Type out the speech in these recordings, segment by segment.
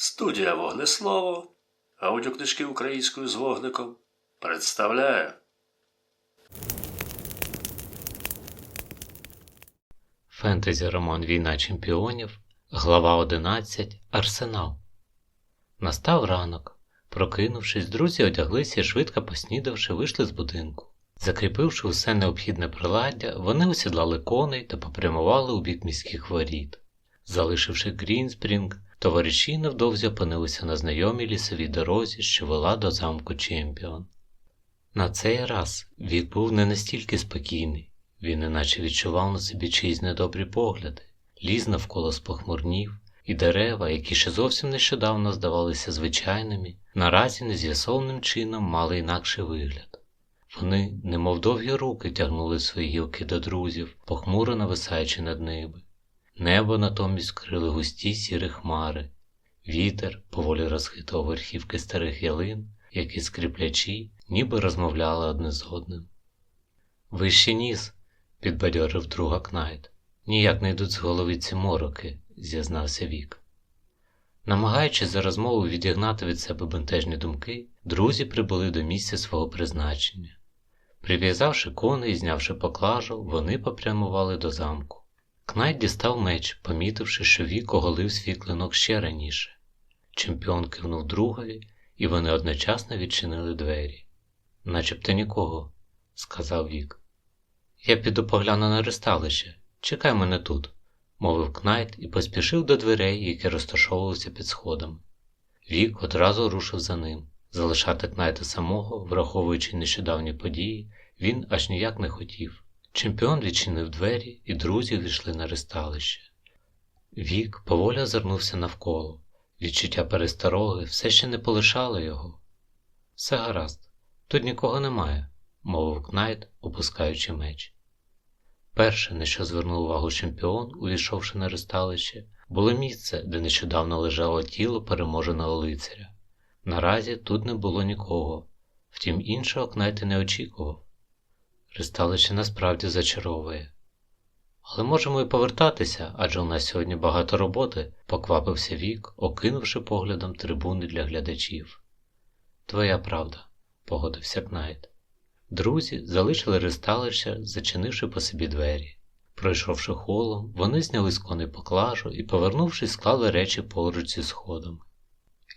Студія Вогнеслово, аудіокнижки українською з вогником представляє Фентезі роман Війна чемпіонів, глава 11 Арсенал. Настав ранок. Прокинувшись, друзі одяглися і швидко поснідавши, вийшли з будинку. Закріпивши усе необхідне приладдя, вони осідлали коней та попрямували у бік міських воріт. Залишивши Грінспрінг, товариші невдовзі опинилися на знайомій лісовій дорозі, що вела до замку Чемпіон. На цей раз Вік був не настільки спокійний, він неначе відчував на собі чиїсь недобрі погляди, ліз навколо спохмурнів, і дерева, які ще зовсім нещодавно здавалися звичайними, наразі нез'ясованим чином мали інакший вигляд. Вони, немов довгі руки, тягнули свої гілки до друзів, похмуро нависаючи над ними. Небо натомість крили густі сірі хмари, вітер поволі розхитував верхівки старих ялин, які скріплячі, ніби розмовляли одне з одним. Вище ніс, підбадьорив друга Кнайт. Ніяк не йдуть з голови ці мороки, зізнався Вік. Намагаючись за розмову відігнати від себе бентежні думки, друзі прибули до місця свого призначення. Прив'язавши коней і знявши поклажу, вони попрямували до замку. Кнайт дістав меч, помітивши, що Вік оголив свій клинок ще раніше. Чемпіон кивнув другові, і вони одночасно відчинили двері. Начебто нікого, сказав Вік. Я піду погляну на ристалище. Чекай мене тут, мовив Кнайт і поспішив до дверей, які розташовувалися під сходами. Вік одразу рушив за ним. Залишати Кнайта самого, враховуючи нещодавні події, він аж ніяк не хотів. Чемпіон відчинив двері, і друзі війшли на ристалище. Вік поволі озирнувся навколо. Відчуття перестороги все ще не полишало його. Все гаразд, тут нікого немає, мовив Кнайт, опускаючи меч. Перше, на що звернув увагу чемпіон, увійшовши на ристалище, було місце, де нещодавно лежало тіло переможеного лицаря. Наразі тут не було нікого, втім іншого Кнайт і не очікував. Ристалище насправді зачаровує. Але можемо і повертатися, адже у нас сьогодні багато роботи, поквапився Вік, окинувши поглядом трибуни для глядачів. Твоя правда, погодився Кнайт. Друзі залишили ристалище, зачинивши по собі двері. Пройшовши холом, вони зняли з коней поклажу і, повернувшись, склали речі поруч зі сходами.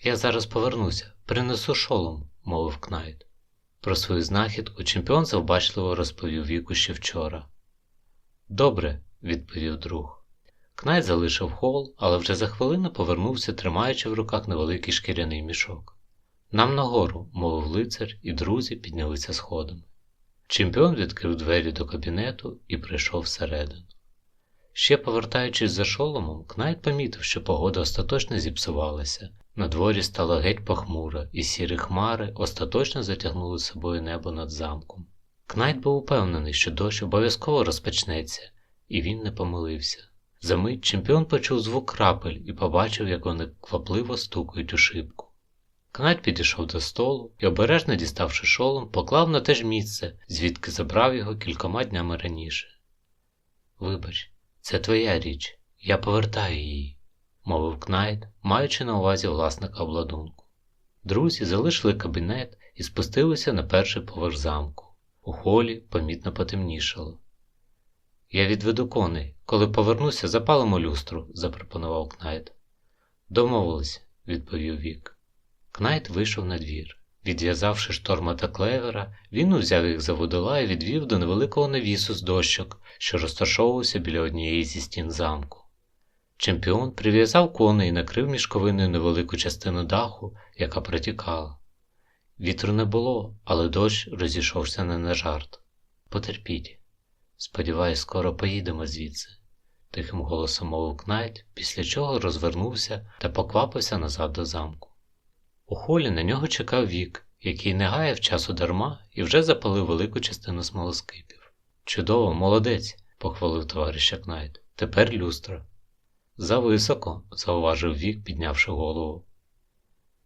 Я зараз повернуся, принесу шолом, мовив Кнайт. Про свою знахідку чемпіон завбачливо розповів віку ще вчора. Добре, відповів друг. Кнайт залишив хол, але вже за хвилину повернувся, тримаючи в руках невеликий шкіряний мішок. Нам нагору, мовив лицар, і друзі піднялися сходами. Чемпіон відкрив двері до кабінету і прийшов всередину. Ще повертаючись за шоломом, Кнайт помітив, що погода остаточно зіпсувалася. На дворі стало геть похмуро, і сірі хмари остаточно затягнули собою небо над замком. Кнайт був упевнений, що дощ обов'язково розпочнеться, і він не помилився. Замить чемпіон почув звук крапель і побачив, як вони квапливо стукають у шибку. Кнайт підійшов до столу і, обережно діставши шолом, поклав на те ж місце, звідки забрав його кількома днями раніше. Вибач, це твоя річ, я повертаю її, мовив Кнайт, маючи на увазі власника обладунку. Друзі залишили кабінет і спустилися на перший поверх замку. У холі помітно потемнішало. Я відведу коней. Коли повернуся, запалимо люстру, запропонував Кнайт. Домовились, відповів Вік. Кнайт вийшов на двір. Відв'язавши шторма та клевера, він узяв їх за водола і відвів до невеликого навісу з дощок, що розташовувався біля однієї зі стін замку. Чемпіон прив'язав коней і накрив мішковиною невелику частину даху, яка протікала. Вітру не було, але дощ розійшовся не на жарт. Потерпіть. Сподіваюсь, скоро поїдемо звідси, тихим голосом мовив Кнайт, після чого розвернувся та поквапився назад до замку. У холі на нього чекав вік, який не гаяв часу дарма і вже запалив велику частину смолоскипів. Чудово, молодець, похвалив товариша Кнайт. Тепер люстра. Зависоко, зауважив Вік, піднявши голову.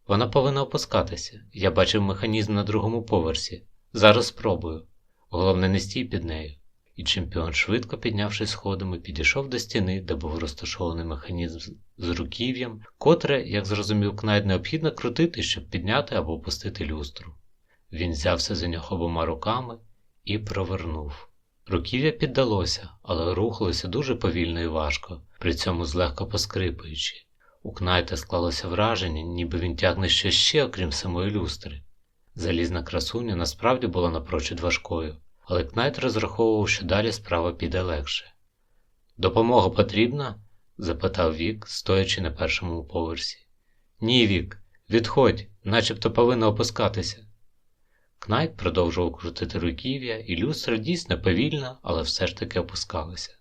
Вона повинна опускатися. Я бачив механізм на другому поверсі. Зараз спробую. Головне, не стій під нею. і чемпіон, швидко піднявшись сходами, підійшов до стіни, де був розташований механізм з- руків'ям, котре, як зрозумів Кнайт, необхідно крутити, щоб підняти або опустити люстру. Він взявся за нього обома руками і провернув. Руків'я піддалося, але рухалося дуже повільно і важко, при цьому злегка поскрипуючи. У Кнайта склалося враження, ніби він тягне щось ще, окрім самої люстри. Залізна красуня насправді була напрочуд важкою, але Кнайт розраховував, що далі справа піде легше. Допомога потрібна? запитав Вік, стоячи на першому поверсі. Ні, Вік, відходь, начебто повинна опускатися. Кнайт продовжував крутити руків'я, і люстра дійсно повільно, але все ж таки опускалася.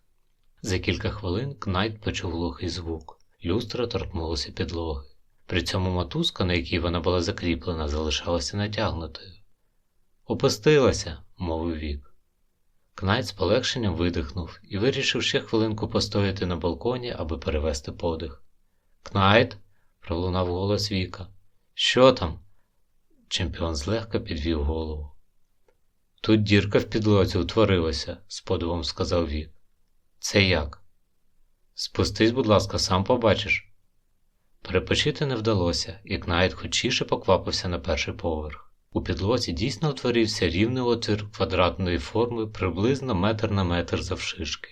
За кілька хвилин Кнайт почув глухий звук. Люстра торкнулася підлоги. При цьому мотузка, на якій вона була закріплена, залишалася натягнутою. Опустилася, мовив Вік. Кнайт з полегшенням видихнув і вирішив ще хвилинку постояти на балконі, аби перевести подих. Кнайт, пролунав голос Віка. Що там? Чемпіон злегка підвів голову. Тут дірка в підлозі утворилася, з подивом сказав Вік. Це як? Спустись, будь ласка, сам побачиш. Перепочити не вдалося, і Кнайт хочіше поквапився на перший поверх. У підлозі дійсно утворився рівний отвір квадратної форми приблизно метр на метр завшишки.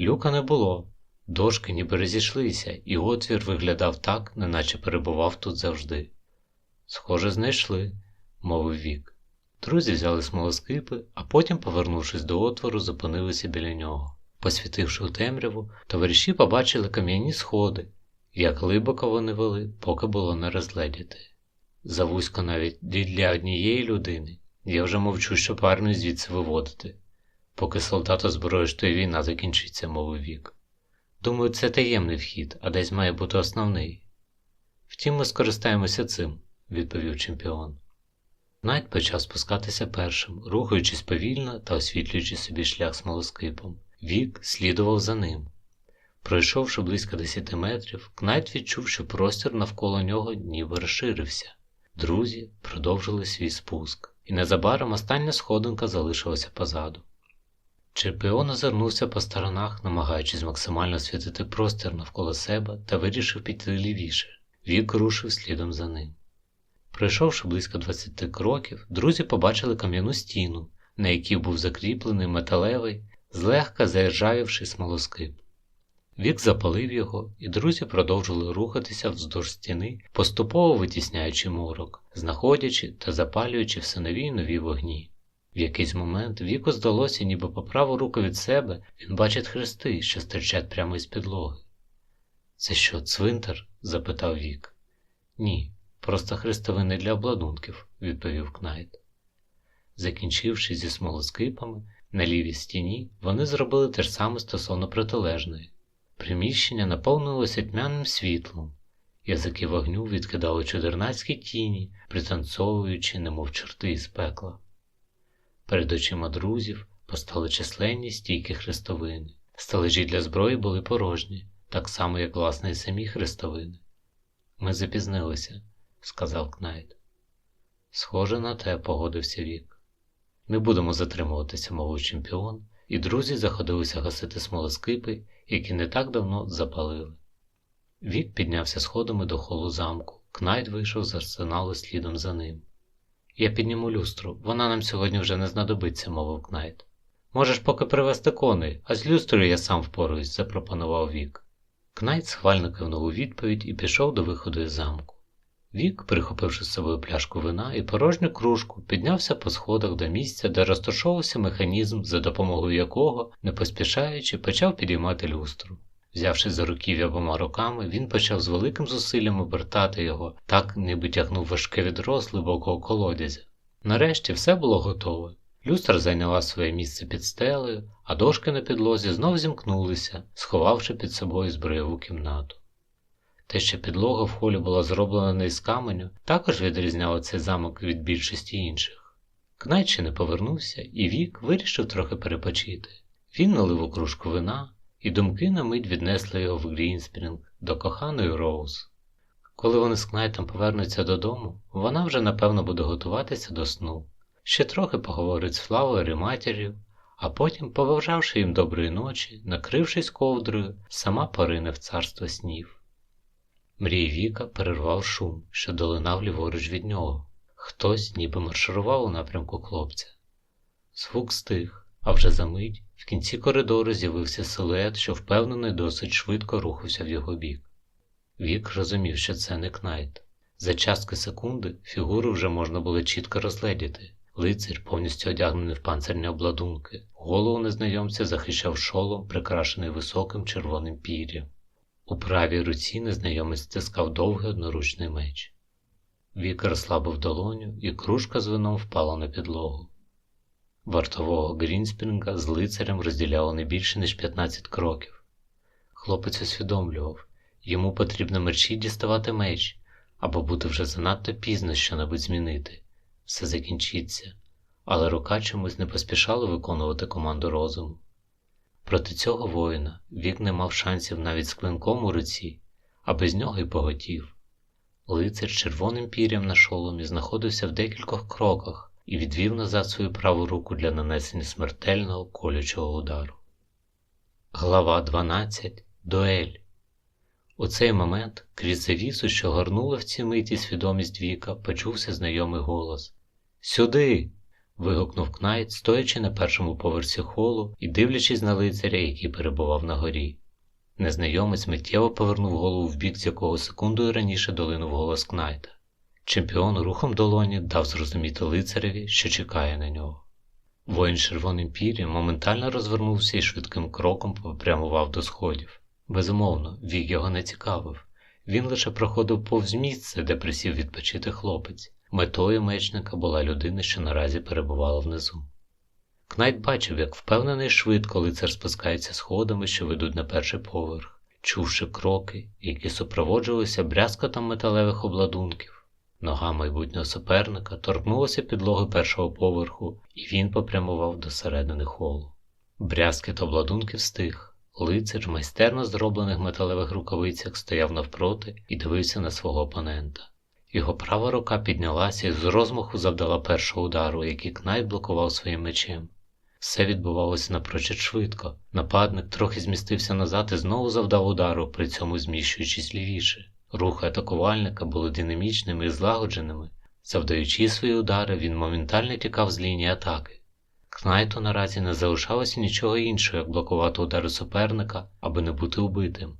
Люка не було, дошки ніби розійшлися, і отвір виглядав так, неначе перебував тут завжди. Схоже, знайшли, мовив Вік. Друзі взяли смолоскипи, а потім, повернувшись до отвору, зупинилися біля нього. Посвітивши у темряву, товариші побачили кам'яні сходи, як глибоко вони вели, поки було не розгледіти. Завузько навіть для однієї людини. Я вже мовчу, щоб армію звідси виводити. Поки солдат озброїш, то й війна закінчиться, мовив Вік. Думаю, це таємний вхід, а десь має бути основний. Втім, ми скористаємося цим, відповів чемпіон. Найт почав спускатися першим, рухаючись повільно та освітлюючи собі шлях смолоскипом. Вік слідував за ним. Пройшовши близько 10 метрів, Кнайт відчув, що простір навколо нього ніби розширився. Друзі продовжили свій спуск, і незабаром остання сходинка залишилася позаду. Чемпіон озирнувся по сторонах, намагаючись максимально освітити простір навколо себе та вирішив піти лівіше. Вік рушив слідом за ним. Пройшовши близько 20 кроків, друзі побачили кам'яну стіну, на якій був закріплений металевий, злегка заіржавівший смолоскип. Вік запалив його, і друзі продовжили рухатися вздовж стіни, поступово витісняючи морок, знаходячи та запалюючи все нові й нові вогні. В якийсь момент Віку здалося, ніби по праву руку від себе він бачить хрести, що стирчать прямо із підлоги. Це що, цвинтар? запитав Вік. Ні, просто хрестовини для обладунків, відповів Кнайт. Закінчивши зі смолоскипами, на лівій стіні вони зробили те ж саме стосовно протилежної. Приміщення наповнилося тьмяним світлом, язики вогню відкидали чудернацькі тіні, пританцовуючи, немов чорти із пекла. Перед очима друзів постали численні стійкі хрестовини. Стележі для зброї були порожні, так само, як власне і самі хрестовини. Ми запізнилися, сказав Кнайт. Схоже на те, погодився Вік. Не будемо затримуватися, мовив чемпіон, і друзі заходилися гасити смолоскипи, які не так давно запалили. Вік піднявся сходами до холу замку. Кнайт вийшов з арсеналу слідом за ним. Я підніму люстру, вона нам сьогодні вже не знадобиться, мовив Кнайт. Можеш поки привезти коней, а з люстрою я сам впоруюсь, запропонував Вік. Кнайт схвально кивнув у відповідь і пішов до виходу із замку. Вік, прихопивши з собою пляшку вина і порожню кружку, піднявся по сходах до місця, де розташовувався механізм, за допомогою якого, не поспішаючи, почав підіймати люстру. Взявши за руків'я обома руками, він почав з великим зусиллям обертати його, так ніби тягнув важке відро з глибокого колодязя. Нарешті все було готове. Люстра зайняла своє місце під стелею, а дошки на підлозі знов зімкнулися, сховавши під собою зброєву кімнату. Те, що підлога в холі була зроблена не із каменю, також відрізняло цей замок від більшості інших. Кнайт ще не повернувся, і Вік вирішив трохи перепочити. Він налив у кружку вина, і думки на мить віднесли його в Грінспрінг до коханої Роуз. Коли вони з Кнайтом повернуться додому, вона вже напевно буде готуватися до сну. Ще трохи поговорить з Флауер і матір'ю, а потім, побажавши їм доброї ночі, накрившись ковдрою, сама порине в царство снів. Мрій Віка перервав шум, що долинав ліворуч від нього. Хтось ніби марширував у напрямку хлопця. Звук стих, а вже за мить в кінці коридору з'явився силует, що впевнено й досить швидко рухався в його бік. Вік розумів, що це не Кнайт. За частки секунди фігуру вже можна було чітко розгледіти. Лицар, повністю одягнений в панцирні обладунки, голову незнайомця захищав шолом, прикрашений високим червоним пір'ям. У правій руці незнайомець стискав довгий одноручний меч. Вік розслабив долоню, і кружка з вином впала на підлогу. Вартового Грінспінга з лицарем розділяло не більше, ніж 15 кроків. Хлопець усвідомлював, йому потрібно мерчі діставати меч, або бути вже занадто пізно що-небудь змінити. Все закінчиться, але рука чомусь не поспішала виконувати команду розуму. Проти цього воїна вік не мав шансів навіть з клинком у руці, а без нього й поготів. Лицар червоним пір'ям на шоломі знаходився в декількох кроках і відвів назад свою праву руку для нанесення смертельного колючого удару. Глава 12. Дуель. У цей момент крізь завісу, що горнула в ці миті свідомість Віка, почувся знайомий голос. Сюди. Вигукнув Кнайт, стоячи на першому поверсі холу і дивлячись на лицаря, який перебував на горі. Незнайомець миттєво повернув голову в бік, з якого секундою раніше долинув голос Кнайта. Чемпіон рухом долоні дав зрозуміти лицареві, що чекає на нього. Воїн з червоним пір'ям моментально розвернувся і швидким кроком попрямував до сходів. Безумовно, вік його не цікавив. Він лише проходив повз місце, де присів відпочити хлопець. Метою мечника була людина, що наразі перебувала внизу. Кнайт бачив, як впевнений швидко лицар спускається сходами, що ведуть на перший поверх, чувши кроки, які супроводжувалися брязкотом металевих обладунків. Нога майбутнього суперника торкнулася підлоги першого поверху, і він попрямував до середини холу. Брязкіт обладунків стих. Лицар в майстерно зроблених металевих рукавицях стояв навпроти і дивився на свого опонента. Його права рука піднялася і з розмаху завдала першого удару, який Кнайт блокував своїм мечем. Все відбувалося напрочуд швидко. Нападник трохи змістився назад і знову завдав удару, при цьому зміщуючись лівіше. Рухи атакувальника були динамічними і злагодженими. Завдаючи свої удари, він моментально тікав з лінії атаки. Кнайту наразі не залишалося нічого іншого, як блокувати удари суперника, аби не бути убитим.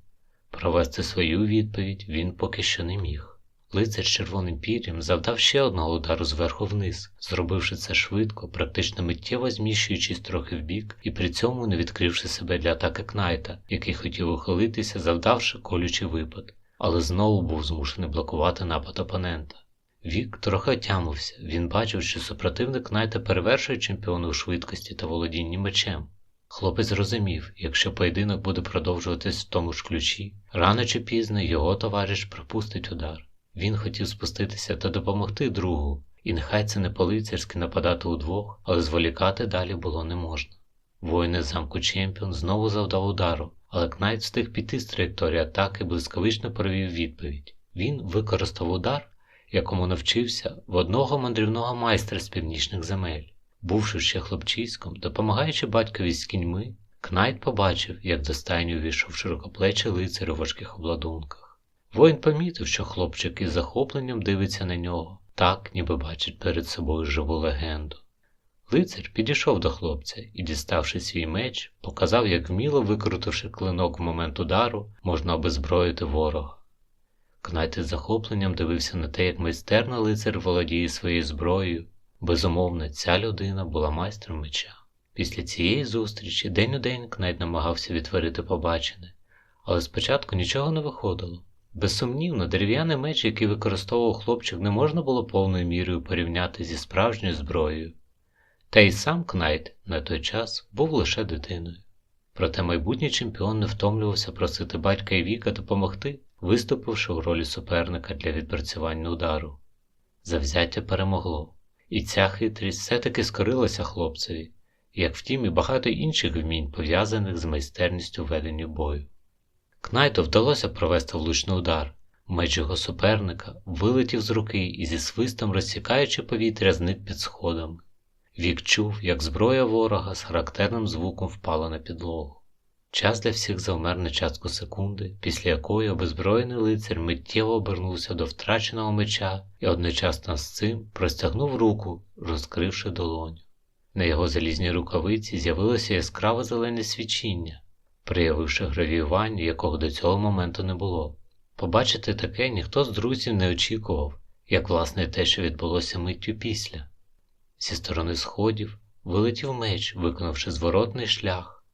Провести свою відповідь він поки що не міг. Лицар з червоним пір'ям завдав ще одного удару зверху вниз, зробивши це швидко, практично миттєво зміщуючись трохи вбік і при цьому не відкривши себе для атаки Кнайта, який хотів ухилитися, завдавши колючий випад, але знову був змушений блокувати напад опонента. Вік трохи отямився, він бачив, що супротивник Кнайта перевершує чемпіона у швидкості та володінні мечем. Хлопець зрозумів, якщо поєдинок буде продовжуватись в тому ж ключі, рано чи пізно його товариш пропустить удар. Він хотів спуститися та допомогти другу, і нехай це не по-лицарськи нападати удвох, але зволікати далі було не можна. Воїни замку Чемпіон знову завдав удару, але Кнайт встиг піти з траєкторії атаки блискавично провів відповідь. Він використав удар, якому навчився в одного мандрівного майстра з північних земель. Бувши ще хлопчиськом, допомагаючи батькові з кіньми, Кнайт побачив, як до стайні увійшов широкоплечий лицар у важких обладунках. Воїн помітив, що хлопчик із захопленням дивиться на нього, так, ніби бачить перед собою живу легенду. Лицар підійшов до хлопця і, діставши свій меч, показав, як вміло викрутивши клинок в момент удару, можна обезброїти ворога. Кнайт із захопленням дивився на те, як майстерно лицар володіє своєю зброєю. Безумовно, ця людина була майстром меча. Після цієї зустрічі день у день Кнайт намагався відтворити побачене, але спочатку нічого не виходило. Безсумнівно, дерев'яний меч, який використовував хлопчик, не можна було повною мірою порівняти зі справжньою зброєю. Та й сам Кнайт на той час був лише дитиною. Проте майбутній чемпіон не втомлювався просити батька і Віка допомогти, виступивши в ролі суперника для відпрацювання удару. Завзяття перемогло, і ця хитрість все-таки скорилася хлопцеві, як втім і багато інших вмінь, пов'язаних з майстерністю ведення бою. Кнайту вдалося провести влучний удар. Меч його суперника вилетів з руки і зі свистом розсікаючи повітря, зник під сходами. Вік чув, як зброя ворога з характерним звуком впала на підлогу. Час для всіх завмер на частку секунди, після якої обезброєний лицар миттєво обернувся до втраченого меча і одночасно з цим простягнув руку, розкривши долоню. На його залізній рукавиці з'явилося яскраве зелене свічіння, проявивши гравіювання, якого до цього моменту не було. Побачити таке ніхто з друзів не очікував, як власне те, що відбулося миттю після. Зі сторони сходів вилетів меч, виконавши зворотний шлях.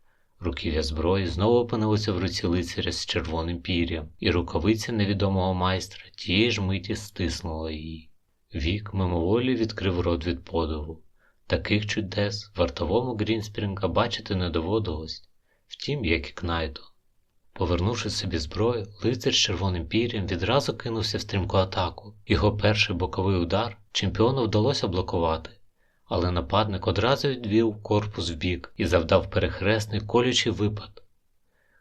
Руків'я зброї знову опинилося в руці лицаря з червоним пір'ям, і рукавиця невідомого майстра тієї ж миті стиснула її. Вік мимоволі відкрив рот від подиву. Таких чудес вартовому Грінспрінга бачити не доводилось, втім, як і Кнайту. Повернувши собі зброю, лицар з червоним пір'ям відразу кинувся в стрімку атаку. Його перший боковий удар чемпіону вдалося блокувати, але нападник одразу відвів корпус вбік і завдав перехресний колючий випад.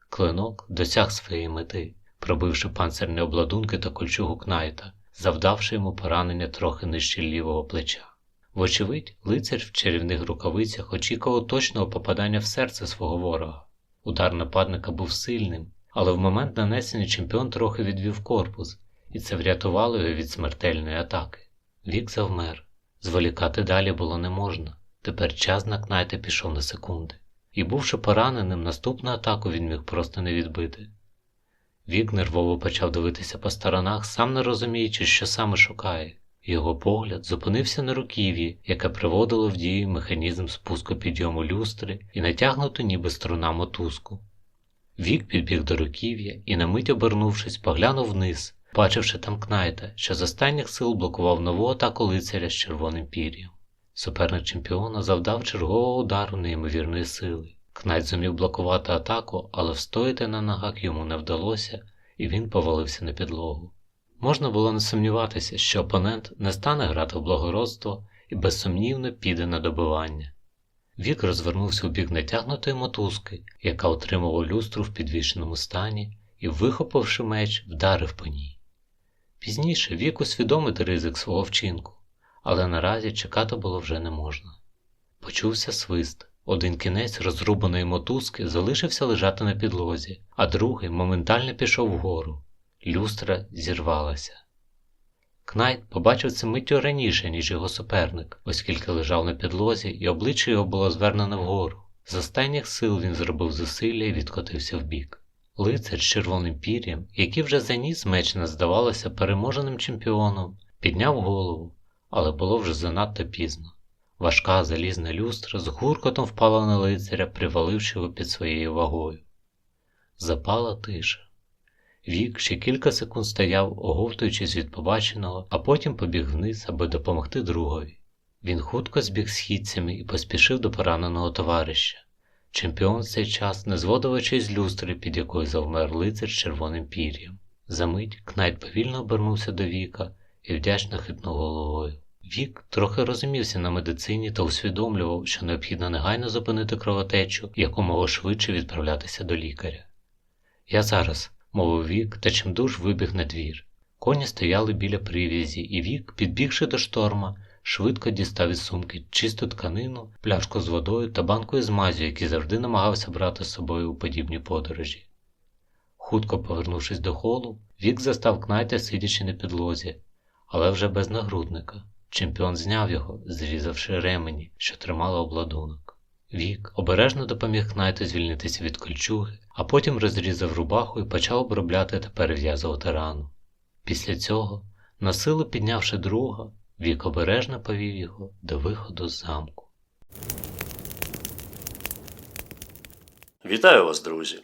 Клинок досяг своєї мети, пробивши панцирні обладунки та кольчугу Кнайта, завдавши йому поранення трохи нижче лівого плеча. Вочевидь, лицар в чарівних рукавицях очікував точного попадання в серце свого ворога. Удар нападника був сильним, але в момент нанесення чемпіон трохи відвів корпус, і це врятувало його від смертельної атаки. Вік завмер. Зволікати далі було не можна. Тепер час на Кнайта пішов на секунди. І, бувши пораненим, наступну атаку він міг просто не відбити. Вік нервово почав дивитися по сторонах, сам не розуміючи, що саме шукає. Його погляд зупинився на руків'ї, яке приводило в дію механізм спуску підйому люстри і натягнуту ніби струна мотузку. Вік підбіг до руків'я і, на мить обернувшись, поглянув вниз, бачивши там Кнайта, що з останніх сил блокував нову атаку лицаря з червоним пір'ям. Суперник чемпіона завдав чергового удару неймовірної сили. Кнайт зумів блокувати атаку, але встояти на ногах йому не вдалося, і він повалився на підлогу. Можна було не сумніватися, що опонент не стане грати в благородство і безсумнівно піде на добивання. Вік розвернувся у бік натягнутої мотузки, яка отримувала люстру в підвішеному стані, і, вихопивши меч, вдарив по ній. Пізніше Вік усвідомити ризик свого вчинку, але наразі чекати було вже не можна. Почувся свист. Один кінець розрубаної мотузки залишився лежати на підлозі, а другий моментально пішов вгору. Люстра зірвалася. Кнайт побачив це миттю раніше, ніж його суперник, оскільки лежав на підлозі, і обличчя його було звернене вгору. З останніх сил він зробив зусилля і відкотився вбік. Лицар з червоним пір'ям, який вже заніс меч не здавалося переможеним чемпіоном, підняв голову, але було вже занадто пізно. Важка залізна люстра з гуркотом впала на лицаря, приваливши його під своєю вагою. Запала тиша. Вік ще кілька секунд стояв, оговтуючись від побаченого, а потім побіг вниз, аби допомогти другові. Він хутко збіг східцями і поспішив до пораненого товариша. Чемпіон в цей час не зводив очей з люстри, під якою завмер лицар з червоним пір'ям. Замить Кнайт повільно обернувся до Віка і вдячно хитнув головою. Вік трохи розумівся на медицині та усвідомлював, що необхідно негайно зупинити кровотечу якомога швидше відправлятися до лікаря. Я зараз, мовив Вік, та чимдуж вибіг на двір. Коні стояли біля привізі, і Вік, підбігши до шторма, швидко дістав із сумки чисту тканину, пляшку з водою та банку із мазю, які завжди намагався брати з собою у подібні подорожі. Хутко повернувшись до холу, Вік застав Кнайта, сидячи на підлозі, але вже без нагрудника. Чемпіон зняв його, зрізавши ремені, що тримали обладунок. Вік обережно допоміг Кнайту звільнитися від кольчуги, а потім розрізав рубаху і почав обробляти та перев'язувати рану. Після цього, насилу піднявши друга, Вік обережно повів його до виходу з замку. Вітаю вас, друзі!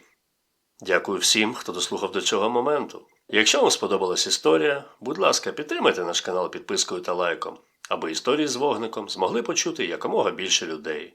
Дякую всім, хто дослухав до цього моменту. Якщо вам сподобалась історія, будь ласка, підтримайте наш канал підпискою та лайком, аби історії з вогником змогли почути якомога більше людей,